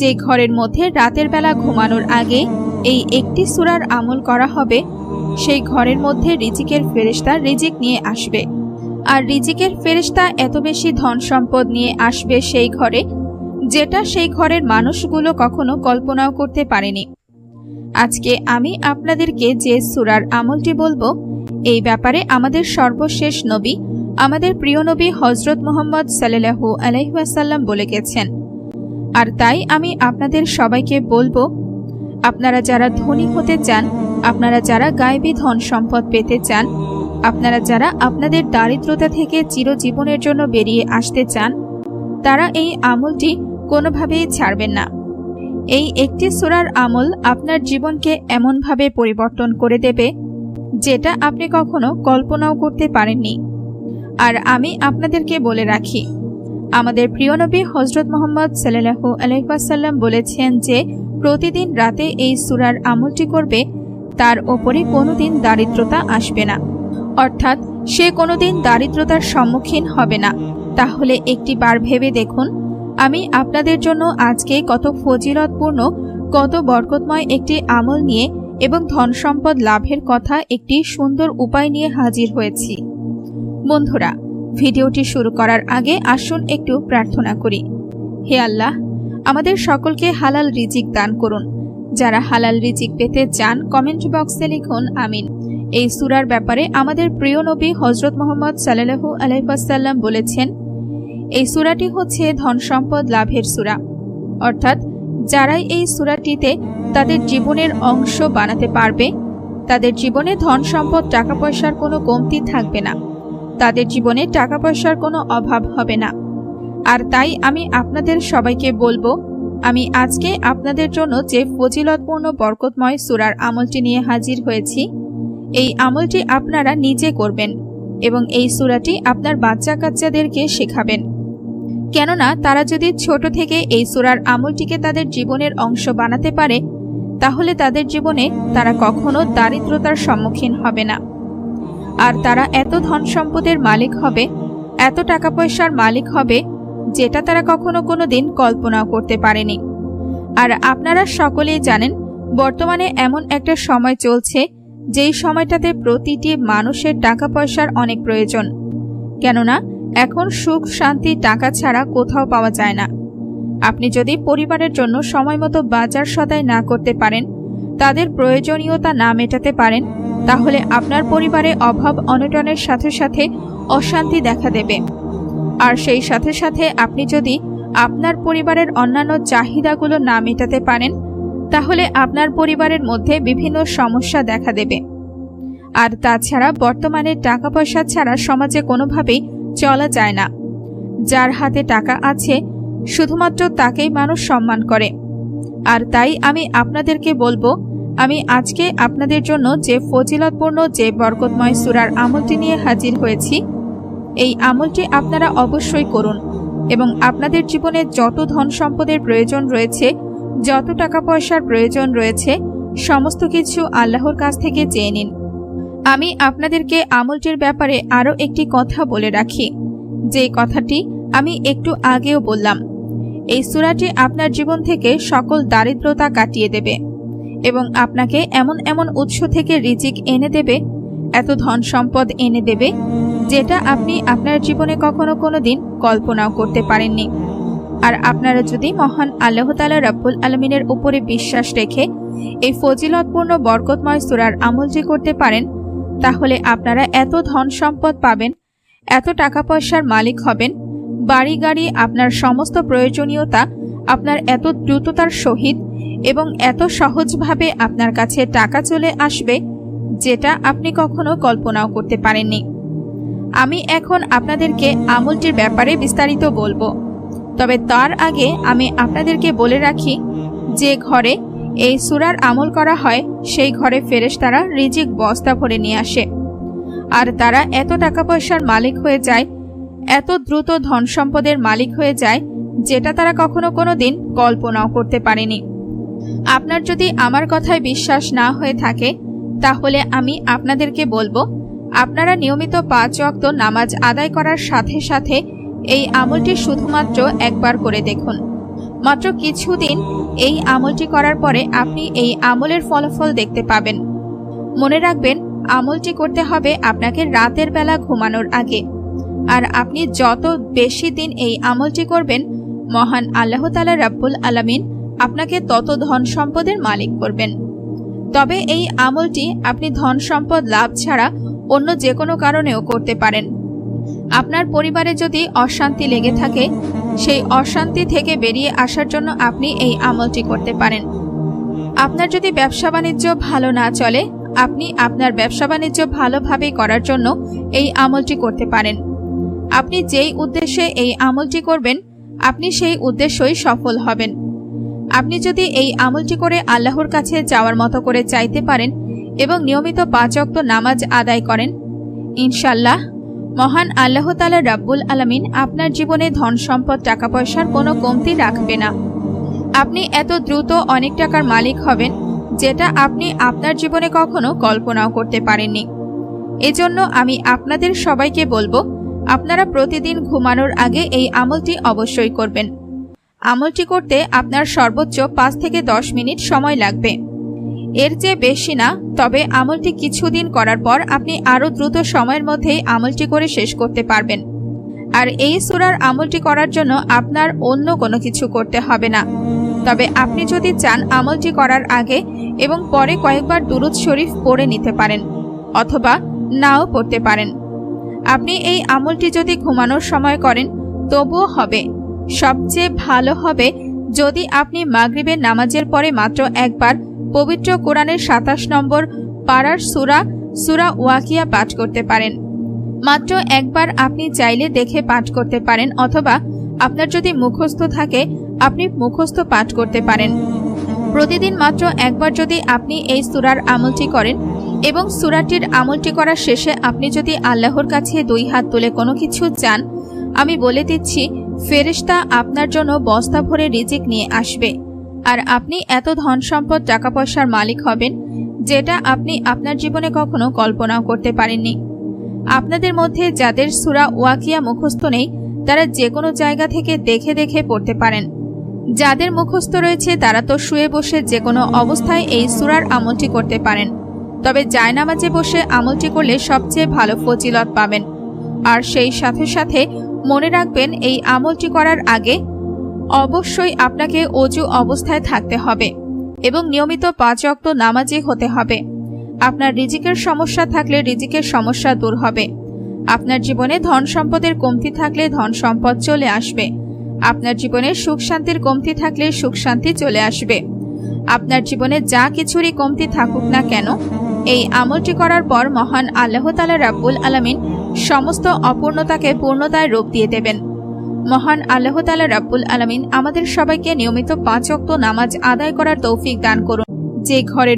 যে ঘরের মধ্যে রাতের বেলা ঘুমানোর আগে এই একটি সুরার আমল করা হবে, সেই ঘরের মধ্যে রিজিকের ফেরেশতা রিজিক নিয়ে আসবে। আর রিজিকের ফেরেশতা এত বেশি ধন সম্পদ নিয়ে আসবে সেই ঘরে, যেটা সেই ঘরের মানুষগুলো কখনো কল্পনাও করতে পারেনি। আজকে আমি আপনাদেরকে যে সুরার আমলটি বলব, এই ব্যাপারে আমাদের সর্বশেষ নবী, আমাদের প্রিয় নবী হজরত মোহাম্মদ সাল্লাহু আলহিহাসাল্লাম বলে গেছেন। আর তাই আমি আপনাদের সবাইকে বলব, আপনারা যারা ধনী হতে চান, আপনারা যারা গায়েবী ধন সম্পদ পেতে চান, আপনারা যারা আপনাদের দারিদ্রতা থেকে চিরজীবনের জন্য বেরিয়ে আসতে চান, তারা এই আমলটি কোনোভাবেই ছাড়বেন না। এই একটি সুরার আমল আপনার জীবনকে এমনভাবে পরিবর্তন করে দেবে, যেটা আপনি কখনো কল্পনাও করতে পারেননি। আর আমি আপনাদেরকে বলে রাখি আমাদের প্রিয় নবী হজরত মোহাম্মদ সাল্লাহু আলহাসাল্লাম বলেছেন যে, প্রতিদিন রাতে এই সুরার আমলটি করবে, তার ওপরে কোনোদিন দারিদ্রতা আসবে না। অর্থাৎ, সে কোনোদিন দারিদ্রতার সম্মুখীন হবে না। তাহলে একটি বার ভেবে দেখুন, আমি আপনাদের জন্য আজকে কত ফজিলতপূর্ণ, কত বরকতময় একটি আমল নিয়ে এবং ধন সম্পদ লাভের কথা একটি সুন্দর উপায় নিয়ে হাজির হয়েছি। বন্ধুরা ভিডিওটি শুরু করার আগে আসুন একটু প্রার্থনা করি। হে আল্লাহ, আমাদের সকলকে হালাল রিজিক দান করুন। যারা হালাল রিজিক পেতে চান, কমেন্ট বক্সে লিখুন, আমিন। এই সুরার ব্যাপারে আমাদের প্রিয় নবী হজরত মোহাম্মদ সাল্লাহু আলহাসাল্লাম বলেছেন, এই সুরাটি হচ্ছে ধন সম্পদ লাভের সুরা। অর্থাৎ, যারাই এই সুরাটিতে তাদের জীবনের অংশ বানাতে পারবে, তাদের জীবনে ধন সম্পদ, টাকা পয়সার কোনো কমতি থাকবে না। তাদের জীবনে টাকা পয়সার কোনো অভাব হবে না। আর তাই আমি আপনাদের সবাইকে বলব, আমি আজকে আপনাদের জন্য যে ফজিলতপূর্ণ বরকতময় সুরার আমলটি নিয়ে হাজির হয়েছি, এই আমলটি আপনারা নিজে করবেন এবং এই সুরাটি আপনার বাচ্চা কাচ্চাদেরকে শেখাবেন। কেননা তারা যদি ছোট থেকে এই সুরার আমলটিকে তাদের জীবনের অংশ বানাতে পারে, তাহলে তাদের জীবনে তারা কখনো দারিদ্রতার সম্মুখীন হবে না। আর তারা এত ধন সম্পদের মালিক হবে, এত টাকা পয়সার মালিক হবে, যেটা তারা কখনো কোনো দিন কল্পনাও করতে পারেনি। আর আপনারা সকলেই জানেন, বর্তমানে এমন একটা সময় চলছে, যেই সময়টাতে প্রতিটি মানুষের টাকা পয়সার অনেক প্রয়োজন। কেননা, এখন সুখ, শান্তি, টাকা ছাড়া কোথাও পাওয়া যায় না। আপনি যদি পরিবারের জন্য সময় মতো বাজার সদাই না করতে পারেন, তাদের প্রয়োজনীয়তা না মেটাতে পারেন তাহলে আপনার পরিবারে অভাব অনটনের সাথে সাথে অশান্তি দেখা দেবে। আর সেই সাথে সাথে আপনি যদি আপনার পরিবারের অন্যান্য চাহিদাগুলো না মেটাতে পারেন, তাহলে আপনার পরিবারের মধ্যে বিভিন্ন সমস্যা দেখা দেবে। আর তাছাড়া বর্তমানে টাকা পয়সা ছাড়া সমাজে কোনোভাবেই চলা যায় না। যার হাতে টাকা আছে, শুধুমাত্র তাকেই মানুষ সম্মান করে। আর তাই আমি আপনাদেরকে বলব আমি আজকে আপনাদের জন্য যে ফজিলতপূর্ণ যে বরকতময় সুরার আমলটি নিয়ে হাজির হয়েছি, এই আমলটি আপনারা অবশ্যই করুন এবং আপনাদের জীবনে যত ধন সম্পদের প্রয়োজন রয়েছে, যত টাকা পয়সার প্রয়োজন রয়েছে, সমস্ত কিছু আল্লাহর কাছ থেকে চেয়ে নিন। আমি আপনাদেরকে আমলটির ব্যাপারে আরও একটি কথা বলে রাখি। যে কথাটি আমি একটু আগেও বললাম। এই সুরাটি আপনার জীবন থেকে সকল দারিদ্রতা কাটিয়ে দেবে। এবং আপনাকে এমন এমন উৎস থেকে রিজিক এনে দেবে, এত ধন সম্পদ এনে দেবে, যেটা আপনি আপনার জীবনে কখনো কোনো দিন কল্পনাও করতে পারেননি। আর আপনারা যদি মহান আল্লাহ তালা রব্বুল আলমিনের উপরে বিশ্বাস রেখে এই ফজিলতপূর্ণ বরকতময় সুরার আমলজি করতে পারেন, তাহলে আপনারা এত ধন সম্পদ পাবেন, এত টাকা পয়সার মালিক হবেন, বাড়ি গাড়ি আপনার সমস্ত প্রয়োজনীয়তা আপনার এত দ্রুততার সহিত এবং এত সহজভাবে আপনার কাছে টাকা চলে আসবে, যেটা আপনি কখনো কল্পনাও করতে পারেননি। আমি এখন আপনাদেরকে আমলটির ব্যাপারে বিস্তারিত বলব। তবে তার আগে আমি আপনাদেরকে বলে রাখি, যে ঘরে এই সুরার আমল করা হয়, সেই ঘরে ফেরেশ তারা রিজিক বস্তা ভরে নিয়ে আসে। আর তারা এত টাকা পয়সার মালিক হয়ে যায়, এত দ্রুত ধন সম্পদের মালিক হয়ে যায় যেটা তারা কখনো কোনো দিন কল্পনাও করতে পারেনি। আপনার যদি আমার কথায় বিশ্বাস না হয়ে থাকে, তাহলে আমি আপনাদেরকে বলব, আপনারা নিয়মিত পাঁচ অক্ত নামাজ আদায় করার সাথে সাথে এই আমলটি শুধুমাত্র একবার করে দেখুন। মাত্র কিছুদিন এই আমলটি করার পরে আপনি এই আমলের ফলাফল দেখতে পাবেন। মনে রাখবেন, আমলটি করতে হবে আপনাকে রাতের বেলা ঘুমানোর আগে। আর আপনি যত বেশি দিন এই আমলটি করবেন মহান আল্লাহ তালা রাব্বুল আলামিন আপনাকে তত ধন সম্পদের মালিক করবেন। তবে এই আমলটি আপনি ধন সম্পদ লাভ ছাড়া অন্য যে কোনো কারণেও করতে পারেন। আপনার পরিবারে যদি অশান্তি লেগে থাকে, সেই অশান্তি থেকে বেরিয়ে আসার জন্য আপনি এই আমলটি করতে পারেন। আপনার যদি ব্যবসা বাণিজ্য ভালো না চলে, আপনি আপনার ব্যবসা বাণিজ্য ভালোভাবে করার জন্য এই আমলটি করতে পারেন। আপনি যেই উদ্দেশ্যে এই আমলটি করবেন আপনি সেই উদ্দেশ্যই সফল হবেন। আপনি যদি এই আমলটি করে আল্লাহর কাছে যাওয়ার মতো করে চাইতে পারেন এবং নিয়মিত পাঁচ নামাজ আদায় করেন ইনশাল্লাহ মহান আল্লাহ তালা রাব্বুল আলামিন আপনার জীবনে ধন সম্পদ টাকা পয়সার কোনো কমতি রাখবে না। আপনি এত দ্রুত অনেক টাকার মালিক হবেন যেটা আপনি আপনার জীবনে কখনো কল্পনাও করতে পারেননি। এজন্য আমি আপনাদের সবাইকে বলব আপনারা প্রতিদিন ঘুমানোর আগে এই আমলটি অবশ্যই করবেন। আমলটি করতে আপনার সর্বোচ্চ পাঁচ থেকে দশ মিনিট সময় লাগবে। এর চেয়ে বেশি না, তবে আমলটি কিছুদিন করার পর আপনি আরও দ্রুত সময়ের মধ্যেই আমলটি করে শেষ করতে পারবেন। আর এই সুরার আমলটি করার জন্য আপনার অন্য কোনো কিছু করতে হবে না। তবে আপনি যদি চান আমলটি করার আগে এবং পরে কয়েকবার দুরুদ শরীফ পড়ে নিতে পারেন, অথবা নাও পড়তে পারেন। আপনি এই আমলটি যদি ঘুমানোর সময় করেন, তবুও হবে। সবচেয়ে ভালো হবে যদি আপনি মাগরিবের নামাজের পরে মাত্র একবার পবিত্র কোরআনের সাতাশ নম্বর পাড়ার সুরা সুরা ওয়াকিয়া পাঠ করতে পারেন। মাত্র একবার আপনি চাইলে দেখে পাঠ করতে পারেন অথবা আপনার যদি মুখস্থ থাকে, আপনি মুখস্থ পাঠ করতে পারেন। প্রতিদিন মাত্র একবার যদি আপনি এই সুরার আমলটি করেন এবং সুরাটির আমলটি করার শেষে আপনি যদি আল্লাহর কাছে দুই হাত তুলে কোনো কিছু চান, আমি বলে দিচ্ছি, ফেরেশতা আপনার জন্য বস্তা ভরে রিজিক নিয়ে আসবে। আর আপনি এত ধন সম্পদ টাকা পয়সার মালিক হবেন, যেটা আপনি আপনার জীবনে কখনো কল্পনাও করতে পারেননি। আপনাদের মধ্যে যাদের সুরা ওয়াকিয়া মুখস্থ নেই, তারা যে কোনো জায়গা থেকে দেখে দেখে পড়তে পারেন। যাদের মুখস্থ রয়েছে, তারা তো শুয়ে বসে যে কোনো অবস্থায় এই সুরার আমলটি করতে পারেন। তবে জায়নামাজে বসে আমলটি করলে সবচেয়ে ভালো ফজিলত পাবেন। আর সেই সাথে সাথে মনে রাখবেন, এই আমলটি করার আগে অবশ্যই আপনাকে অজু অবস্থায় থাকতে হবে এবং নিয়মিত পাঁচ অক্ত নামাজি হতে হবে। আপনার রিজিকের সমস্যা থাকলে রিজিকের সমস্যা দূর হবে। আপনার জীবনে ধন সম্পদের কমতি থাকলে ধন সম্পদ চলে আসবে। আপনার জীবনে সুখ শান্তির কমতি থাকলে সুখ শান্তি চলে আসবে। আপনার জীবনে যা কিছুরই কমতি থাকুক না কেন এই আমলটি করার পর মহান আল্লাহ তালা রাব্বুল আলমিন সমস্ত অপূর্ণতাকে পূর্ণতায় রূপ দিয়ে দেবেন। মহান আল্লাহ তালা রাব্বুল আলমিন আমাদের সবাইকে নিয়মিত পাঁচ নামাজ আদায় করার তৌফিক দান করুন। যে ঘরের